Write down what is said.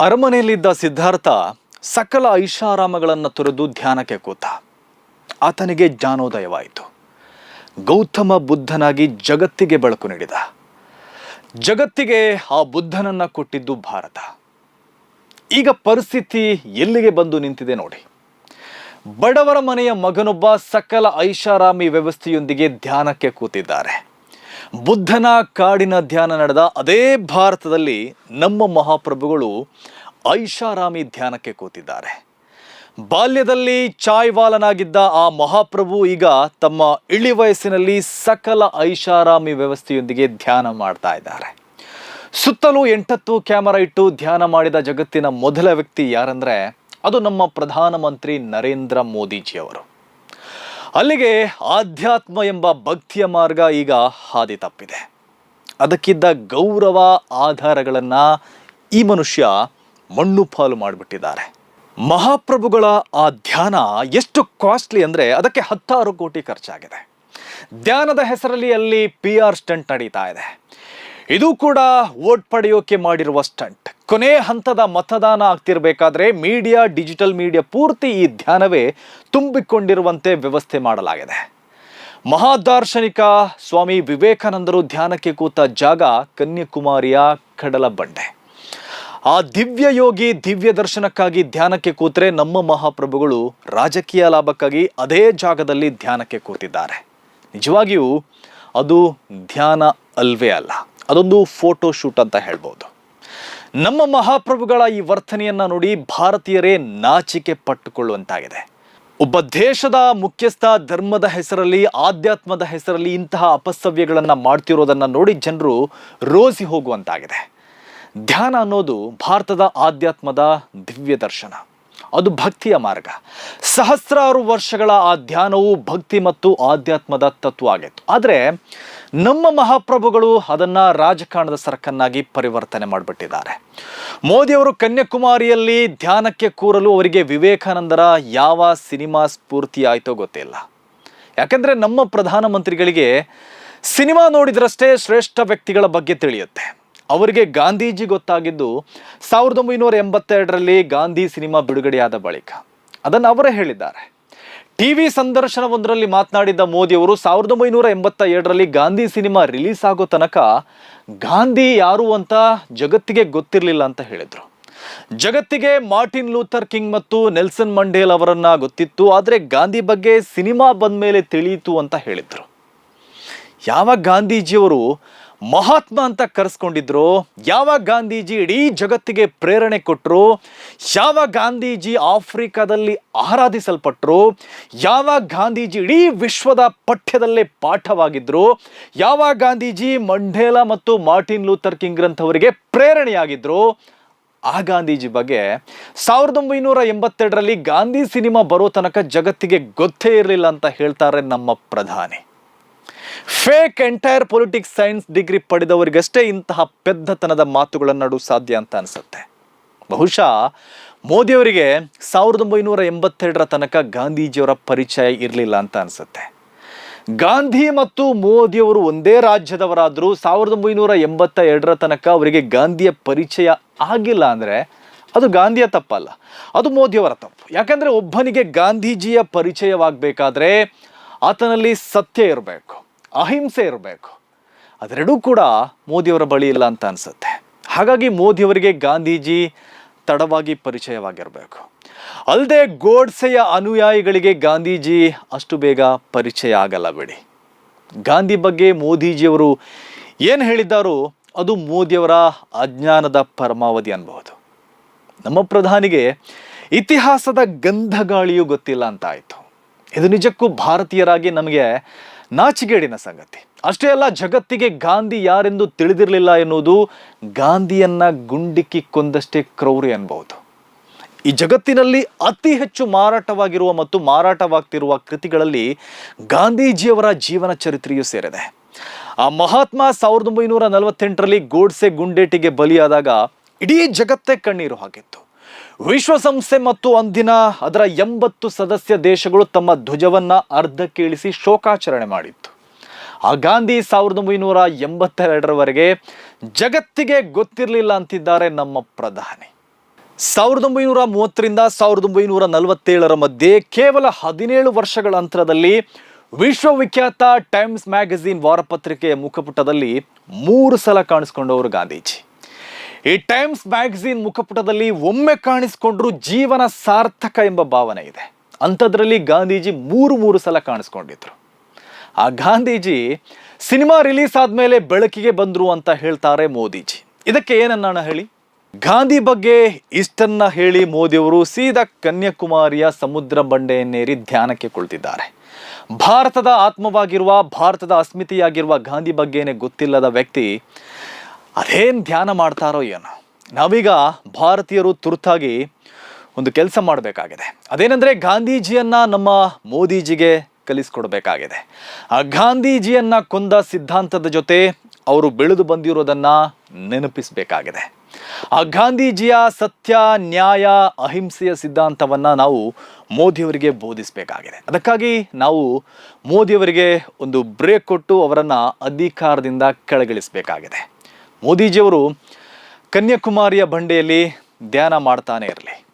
ಅರಮನೆಯಲ್ಲಿದ್ದ ಸಿದ್ಧಾರ್ಥ ಸಕಲ ಐಷಾರಾಮಗಳನ್ನು ತೊರೆದು ಧ್ಯಾನಕ್ಕೆ ಕೂತ. ಆತನಿಗೆ ಜ್ಞಾನೋದಯವಾಯಿತು. ಗೌತಮ ಬುದ್ಧನಾಗಿ ಜಗತ್ತಿಗೆ ಬೆಳಕು ನೀಡಿದ. ಜಗತ್ತಿಗೆ ಆ ಬುದ್ಧನನ್ನ ಕೊಟ್ಟಿದ್ದು ಭಾರತ. ಈಗ ಪರಿಸ್ಥಿತಿ ಎಲ್ಲಿಗೆ ಬಂದು ನಿಂತಿದೆ ನೋಡಿ. ಬಡವರ ಮನೆಯ ಮಗನೊಬ್ಬ ಸಕಲ ಐಷಾರಾಮಿ ವ್ಯವಸ್ಥೆಯೊಂದಿಗೆ ಧ್ಯಾನಕ್ಕೆ ಕೂತಿದ್ದಾರೆ. ಬುದ್ಧನ ಕಾಡಿನ ಧ್ಯಾನ ನಡೆದ ಅದೇ ಭಾರತದಲ್ಲಿ ನಮ್ಮ ಮಹಾಪ್ರಭುಗಳು ಐಷಾರಾಮಿ ಧ್ಯಾನಕ್ಕೆ ಕೂತಿದ್ದಾರೆ. ಬಾಲ್ಯದಲ್ಲಿ ಚಾಯ್ವಾಲನಾಗಿದ್ದ ಆ ಮಹಾಪ್ರಭು ಈಗ ತಮ್ಮ ಇಳಿ ವಯಸ್ಸಿನಲ್ಲಿ ಸಕಲ ಐಷಾರಾಮಿ ವ್ಯವಸ್ಥೆಯೊಂದಿಗೆ ಧ್ಯಾನ ಮಾಡ್ತಾ ಇದ್ದಾರೆ. ಸುತ್ತಲೂ ಎಂಟತ್ತು ಕ್ಯಾಮರಾ ಇಟ್ಟು ಧ್ಯಾನ ಮಾಡಿದ ಜಗತ್ತಿನ ಮೊದಲ ವ್ಯಕ್ತಿ ಯಾರಂದ್ರೆ ಅದು ನಮ್ಮ ಪ್ರಧಾನಮಂತ್ರಿ ನರೇಂದ್ರ ಮೋದಿಜಿಯವರು. ಅಲ್ಲಿಗೆ ಆಧ್ಯಾತ್ಮ ಎಂಬ ಭಕ್ತಿಯ ಮಾರ್ಗ ಈಗ ಹಾದಿ ತಪ್ಪಿದೆ. ಅದಕ್ಕಿದ್ದ ಗೌರವ ಆಧಾರಗಳನ್ನ ಈ ಮನುಷ್ಯ ಮಣ್ಣು ಪಾಲು ಮಾಡಿಬಿಟ್ಟಿದ್ದಾರೆ. ಮಹಾಪ್ರಭುಗಳ ಆ ಧ್ಯಾನ ಎಷ್ಟು ಕಾಸ್ಟ್ಲಿ ಅಂದ್ರೆ ಅದಕ್ಕೆ ಹತ್ತಾರು ಕೋಟಿ ಖರ್ಚಾಗಿದೆ. ಧ್ಯಾನದ ಹೆಸರಲ್ಲಿ ಅಲ್ಲಿ ಪಿ ಆರ್ ಸ್ಟಂಟ್ ನಡೀತಾ ಇದೆ. ಇದು ಕೂಡ ವೋಟ್ ಪಡೆಯೋಕೆ ಮಾಡಿರುವ ಸ್ಟಂಟ್. ಕೊನೆ ಹಂತದ ಮತದಾನ ಆಗ್ತಿರಬೇಕಾದ್ರೆ ಮೀಡಿಯಾ, ಡಿಜಿಟಲ್ ಮೀಡಿಯಾ ಪೂರ್ತಿ ಈ ಧ್ಯಾನವೇ ತುಂಬಿಕೊಂಡಿರುವಂತೆ ವ್ಯವಸ್ಥೆ ಮಾಡಲಾಗಿದೆ. ಮಹಾದಾರ್ಶನಿಕ ಸ್ವಾಮಿ ವಿವೇಕಾನಂದರು ಧ್ಯಾನಕ್ಕೆ ಕೂತ ಜಾಗ ಕನ್ಯಾಕುಮಾರಿಯ ಕಡಲ ಬಂಡೆ. ಆ ದಿವ್ಯ ಯೋಗಿ ದಿವ್ಯ ದರ್ಶನಕ್ಕಾಗಿ ಧ್ಯಾನಕ್ಕೆ ಕೂತ್ರೆ ನಮ್ಮ ಮಹಾಪ್ರಭುಗಳು ರಾಜಕೀಯ ಲಾಭಕ್ಕಾಗಿ ಅದೇ ಜಾಗದಲ್ಲಿ ಧ್ಯಾನಕ್ಕೆ ಕೂತಿದ್ದಾರೆ. ನಿಜವಾಗಿಯೂ ಅದು ಧ್ಯಾನ ಅಲ್ವೇ ಅಲ್ಲ. ಅದೊಂದು ಫೋಟೋ ಶೂಟ್ ಅಂತ ಹೇಳ್ಬೋದು. ನಮ್ಮ ಮಹಾಪ್ರಭುಗಳ ಈ ವರ್ತನೆಯನ್ನ ನೋಡಿ ಭಾರತೀಯರೇ ನಾಚಿಕೆ ಪಟ್ಟುಕೊಳ್ಳುವಂತಾಗಿದೆ. ಒಬ್ಬ ದೇಶದ ಮುಖ್ಯಸ್ಥ ಧರ್ಮದ ಹೆಸರಲ್ಲಿ, ಆಧ್ಯಾತ್ಮದ ಹೆಸರಲ್ಲಿ ಇಂತಹ ಅಪಸವ್ಯಗಳನ್ನು ಮಾಡ್ತಿರೋದನ್ನು ನೋಡಿ ಜನರು ರೋಸಿ ಹೋಗುವಂತಾಗಿದೆ. ಧ್ಯಾನ ಅನ್ನೋದು ಭಾರತದ ಆಧ್ಯಾತ್ಮದ ದಿವ್ಯ ದರ್ಶನ. ಅದು ಭಕ್ತಿಯ ಮಾರ್ಗ. ಸಹಸ್ರಾರು ವರ್ಷಗಳ ಆ ಧ್ಯಾನವು ಭಕ್ತಿ ಮತ್ತು ಆಧ್ಯಾತ್ಮದ ತತ್ವ ಆಗಿತ್ತು ಆದರೆ ನಮ್ಮ ಮಹಾಪ್ರಭುಗಳು ಅದನ್ನು ರಾಜಕಾರಣದ ಸರಕನ್ನಾಗಿ ಪರಿವರ್ತನೆ ಮಾಡಿಬಿಟ್ಟಿದ್ದಾರೆ. ಮೋದಿಯವರು ಕನ್ಯಾಕುಮಾರಿಯಲ್ಲಿ ಧ್ಯಾನಕ್ಕೆ ಕೂರಲು ಅವರಿಗೆ ವಿವೇಕಾನಂದರ ಯಾವ ಸಿನಿಮಾ ಸ್ಫೂರ್ತಿ ಆಯ್ತೋ ಗೊತ್ತಿಲ್ಲ. ಯಾಕಂದ್ರೆ ನಮ್ಮ ಪ್ರಧಾನಮಂತ್ರಿಗಳಿಗೆ ಸಿನಿಮಾ ನೋಡಿದ್ರಷ್ಟೇ ಶ್ರೇಷ್ಠ ವ್ಯಕ್ತಿಗಳ ಬಗ್ಗೆ ತಿಳಿಯುತ್ತೆ. ಅವರಿಗೆ ಗಾಂಧೀಜಿ ಗೊತ್ತಾಗಿದ್ದು ಸಾವಿರದ ಒಂಬೈನೂರ ಎಂಬತ್ತೆರಡರಲ್ಲಿ ಗಾಂಧಿ ಸಿನಿಮಾ ಬಿಡುಗಡೆಯಾದ ಬಳಿಕ. ಅದನ್ನು ಅವರೇ ಹೇಳಿದ್ದಾರೆ. ಟಿ ವಿ ಸಂದರ್ಶನವೊಂದರಲ್ಲಿ ಮಾತನಾಡಿದ್ದ ಮೋದಿಯವರು ಸಾವಿರದ ಒಂಬೈನೂರ ಎಂಬತ್ತ ಏಳರಲ್ಲಿ ಗಾಂಧಿ ಸಿನಿಮಾ ರಿಲೀಸ್ ಆಗೋ ತನಕ ಗಾಂಧಿ ಯಾರು ಅಂತ ಜಗತ್ತಿಗೆ ಗೊತ್ತಿರಲಿಲ್ಲ ಅಂತ ಹೇಳಿದರು. ಜಗತ್ತಿಗೆ ಮಾರ್ಟಿನ್ ಲೂಥರ್ ಕಿಂಗ್ ಮತ್ತು ನೆಲ್ಸನ್ ಮಂಡೇಲ್ ಅವರನ್ನ ಗೊತ್ತಿತ್ತು, ಆದರೆ ಗಾಂಧಿ ಬಗ್ಗೆ ಸಿನಿಮಾ ಬಂದ ಮೇಲೆ ತಿಳಿಯಿತು ಅಂತ ಹೇಳಿದರು. ಯಾವ ಗಾಂಧೀಜಿಯವರು ಮಹಾತ್ಮ ಅಂತ ಕರೆಸ್ಕೊಂಡಿದ್ರು. ಯಾವ ಗಾಂಧೀಜಿ ಇಡೀ ಜಗತ್ತಿಗೆ ಪ್ರೇರಣೆ ಕೊಟ್ಟರು ಯಾವ ಗಾಂಧೀಜಿ ಆಫ್ರಿಕಾದಲ್ಲಿ ಆರಾಧಿಸಲ್ಪಟ್ಟರು ಯಾವ ಗಾಂಧೀಜಿ ಇಡೀ ವಿಶ್ವದ ಪಠ್ಯದಲ್ಲೇ ಪಾಠವಾಗಿದ್ರು? ಯಾವ ಗಾಂಧೀಜಿ ಮಂಡೇಲಾ ಮತ್ತು ಮಾರ್ಟಿನ್ ಲೂಥರ್ ಕಿಂಗ್ ಗ್ರಂಥವರಿಗೆ ಪ್ರೇರಣೆಯಾಗಿದ್ರು? ಆ ಗಾಂಧೀಜಿ ಬಗ್ಗೆ ಸಾವಿರದ ಒಂಬೈನೂರ ಎಂಬತ್ತೆರಡರಲ್ಲಿ ಗಾಂಧಿ ಸಿನಿಮಾ ಬರೋ ತನಕ ಜಗತ್ತಿಗೆ ಗೊತ್ತೇ ಇರಲಿಲ್ಲ ಅಂತ ಹೇಳ್ತಾರೆ ನಮ್ಮ ಪ್ರಧಾನಿ. Fake entire politics science degree ಪಡೆದವರಿಗಷ್ಟೇ ಇಂತಹ ಪೆದ್ದತನದ ಮಾತುಗಳನ್ನಾಡು ಸಾಧ್ಯ ಅಂತ ಅನಿಸುತ್ತೆ. ಬಹುಶಃ ಮೋದಿಯವರಿಗೆ ಸಾವಿರದ ಒಂಬೈನೂರ ಎಂಬತ್ತೆರಡರ ತನಕ ಗಾಂಧೀಜಿಯವರ ಪರಿಚಯ ಇರಲಿಲ್ಲ ಅಂತ ಅನಿಸುತ್ತೆ. ಗಾಂಧಿ ಮತ್ತು ಮೋದಿಯವರು ಒಂದೇ ರಾಜ್ಯದವರಾದರೂ ಸಾವಿರದ ಒಂಬೈನೂರ ಎಂಬತ್ತ ಎರಡರ ತನಕ ಅವರಿಗೆ ಗಾಂಧಿಯ ಪರಿಚಯ ಆಗಿಲ್ಲ ಅಂದರೆ ಅದು ಗಾಂಧಿಯ ತಪ್ಪಲ್ಲ, ಅದು ಮೋದಿಯವರ ತಪ್ಪು. ಯಾಕಂದರೆ ಒಬ್ಬನಿಗೆ ಗಾಂಧೀಜಿಯ ಪರಿಚಯವಾಗಬೇಕಾದ್ರೆ ಆತನಲ್ಲಿ ಸತ್ಯ ಇರಬೇಕು. ಅಹಿಂಸೆ ಇರಬೇಕು. ಅದೆರಡೂ ಕೂಡ ಮೋದಿಯವರ ಬಳಿ ಇಲ್ಲ ಅಂತ ಅನಿಸುತ್ತೆ. ಹಾಗಾಗಿ ಮೋದಿಯವರಿಗೆ ಗಾಂಧೀಜಿ ತಡವಾಗಿ ಪರಿಚಯವಾಗಿರಬೇಕು. ಅಲ್ಲದೆ ಗೋಡ್ಸೆಯ ಅನುಯಾಯಿಗಳಿಗೆ ಗಾಂಧೀಜಿ ಅಷ್ಟು ಬೇಗ ಪರಿಚಯ ಆಗಲ್ಲ ಬಿಡಿ. ಗಾಂಧಿ ಬಗ್ಗೆ ಮೋದಿಜಿಯವರು ಏನು ಹೇಳಿದ್ದಾರೋ ಅದು ಮೋದಿಯವರ ಅಜ್ಞಾನದ ಪರಮಾವಧಿ ಅನ್ಬಹುದು. ನಮ್ಮ ಪ್ರಧಾನಿಗೆ ಇತಿಹಾಸದ ಗಂಧಗಾಳಿಯೂ ಗೊತ್ತಿಲ್ಲ ಅಂತ ಆಯಿತು. ಇದು ನಿಜಕ್ಕೂ ಭಾರತೀಯರಾಗಿ ನಮಗೆ ನಾಚಿಗೇಡಿನ ಸಂಗತಿ. ಅಷ್ಟೇ ಅಲ್ಲ, ಜಗತ್ತಿಗೆ ಗಾಂಧಿ ಯಾರೆಂದು ತಿಳಿದಿರಲಿಲ್ಲ ಎನ್ನುವುದು ಗಾಂಧಿಯನ್ನ ಗುಂಡಿಕ್ಕಿ ಕೊಂದಷ್ಟೇ ಕ್ರೌರಿ ಅನ್ಬಹುದು ಈ ಜಗತ್ತಿನಲ್ಲಿ ಅತಿ ಹೆಚ್ಚು ಮಾರಾಟವಾಗಿರುವ ಮತ್ತು ಮಾರಾಟವಾಗ್ತಿರುವ ಕೃತಿಗಳಲ್ಲಿ ಗಾಂಧೀಜಿಯವರ ಜೀವನ ಚರಿತ್ರೆಯೂ ಸೇರಿದೆ. ಆ ಮಹಾತ್ಮ ಸಾವಿರದ ಒಂಬೈನೂರ ನಲವತ್ತೆಂಟರಲ್ಲಿ ಗೋಡ್ಸೆ ಗುಂಡೇಟಿಗೆ ಬಲಿಯಾದಾಗ ಇಡೀ ಜಗತ್ತೇ ಕಣ್ಣೀರು ಹಾಕಿತ್ತು. ವಿಶ್ವಸಂಸ್ಥೆ ಮತ್ತು ಅಂದಿನ ಅದರ ಎಂಬತ್ತು ಸದಸ್ಯ ದೇಶಗಳು ತಮ್ಮ ಧ್ವಜವನ್ನ ಅರ್ಧಕ್ಕೆ ಇಳಿಸಿ ಶೋಕಾಚರಣೆ ಮಾಡಿತ್ತು. ಆ ಗಾಂಧಿ ಸಾವಿರದ ಒಂಬೈನೂರ ಎಂಬತ್ತೆರಡರವರೆಗೆ ಜಗತ್ತಿಗೆ ಗೊತ್ತಿರಲಿಲ್ಲ ಅಂತಿದ್ದಾರೆ ನಮ್ಮ ಪ್ರಧಾನಿ. ಸಾವಿರದ ಒಂಬೈನೂರ ಮೂವತ್ತರಿಂದ ಸಾವಿರದ ಒಂಬೈನೂರ ನಲವತ್ತೇಳರ ಮಧ್ಯೆ ಕೇವಲ ಹದಿನೇಳು ವರ್ಷಗಳ ಅಂತರದಲ್ಲಿ ವಿಶ್ವವಿಖ್ಯಾತ ಟೈಮ್ಸ್ ಮ್ಯಾಗಝೀನ್ ವಾರಪತ್ರಿಕೆಯ ಮುಖಪುಟದಲ್ಲಿ ಮೂರು ಸಲ ಕಾಣಿಸ್ಕೊಂಡವರು ಗಾಂಧೀಜಿ. ಈ ಟೈಮ್ಸ್ ಮ್ಯಾಗಝೀನ್ ಮುಖಪುಟದಲ್ಲಿ ಒಮ್ಮೆ ಕಾಣಿಸ್ಕೊಂಡ್ರು ಜೀವನ ಸಾರ್ಥಕ ಎಂಬ ಭಾವನೆ ಇದೆ. ಅಂಥದ್ರಲ್ಲಿ ಗಾಂಧೀಜಿ ಮೂರು ಮೂರು ಸಲ ಕಾಣಿಸ್ಕೊಂಡಿದ್ರು. ಆ ಗಾಂಧೀಜಿ ಸಿನಿಮಾ ರಿಲೀಸ್ ಆದ್ಮೇಲೆ ಬೆಳಕಿಗೆ ಬಂದ್ರು ಅಂತ ಹೇಳ್ತಾರೆ ಮೋದಿಜಿ. ಇದಕ್ಕೆ ಏನನ್ನ ಹೇಳಿ? ಗಾಂಧಿ ಬಗ್ಗೆ ಇಷ್ಟನ್ನ ಹೇಳಿ ಮೋದಿಯವರು ಸೀದಾ ಕನ್ಯಾಕುಮಾರಿಯ ಸಮುದ್ರ ಬಂಡೆಯನ್ನೇರಿ ಧ್ಯಾನಕ್ಕೆ ಕುಳಿತಿದ್ದಾರೆ. ಭಾರತದ ಆತ್ಮವಾಗಿರುವ, ಭಾರತದ ಅಸ್ಮಿತೆಯಾಗಿರುವ ಗಾಂಧಿ ಬಗ್ಗೆನೇ ಗೊತ್ತಿಲ್ಲದ ವ್ಯಕ್ತಿ ಅದೇನು ಧ್ಯಾನ ಮಾಡ್ತಾರೋ ಏನೋ. ನಾವೀಗ ಭಾರತೀಯರು ತುರ್ತಾಗಿ ಒಂದು ಕೆಲಸ ಮಾಡಬೇಕಾಗಿದೆ. ಅದೇನೆಂದರೆ ಗಾಂಧೀಜಿಯನ್ನ ನಮ್ಮ ಮೋದಿಜಿಗೆ ಕಲಿಸ್ಕೊಡ್ಬೇಕಾಗಿದೆ. ಆ ಗಾಂಧೀಜಿಯನ್ನ ಕೊಂದ ಸಿದ್ಧಾಂತದ ಜೊತೆ ಅವರು ಬೆಳೆದು ಬಂದಿರೋದನ್ನ ನೆನಪಿಸಬೇಕಾಗಿದೆ. ಆ ಗಾಂಧೀಜಿಯ ಸತ್ಯ, ನ್ಯಾಯ, ಅಹಿಂಸೆಯ ಸಿದ್ಧಾಂತವನ್ನ ನಾವು ಮೋದಿಯವರಿಗೆ ಬೋಧಿಸಬೇಕಾಗಿದೆ. ಅದಕ್ಕಾಗಿ ನಾವು ಮೋದಿಯವರಿಗೆ ಒಂದು ಬ್ರೇಕ್ ಕೊಟ್ಟು ಅವರನ್ನು ಅಧಿಕಾರದಿಂದ ಕೆಳಗಿಳಿಸಬೇಕಾಗಿದೆ. ಮೋದಿಜಿಯವರು ಕನ್ಯಾಕುಮಾರಿಯ ಬಂಡೆಯಲ್ಲಿ ಧ್ಯಾನ ಮಾಡ್ತಾನೆ ಇರಲಿ.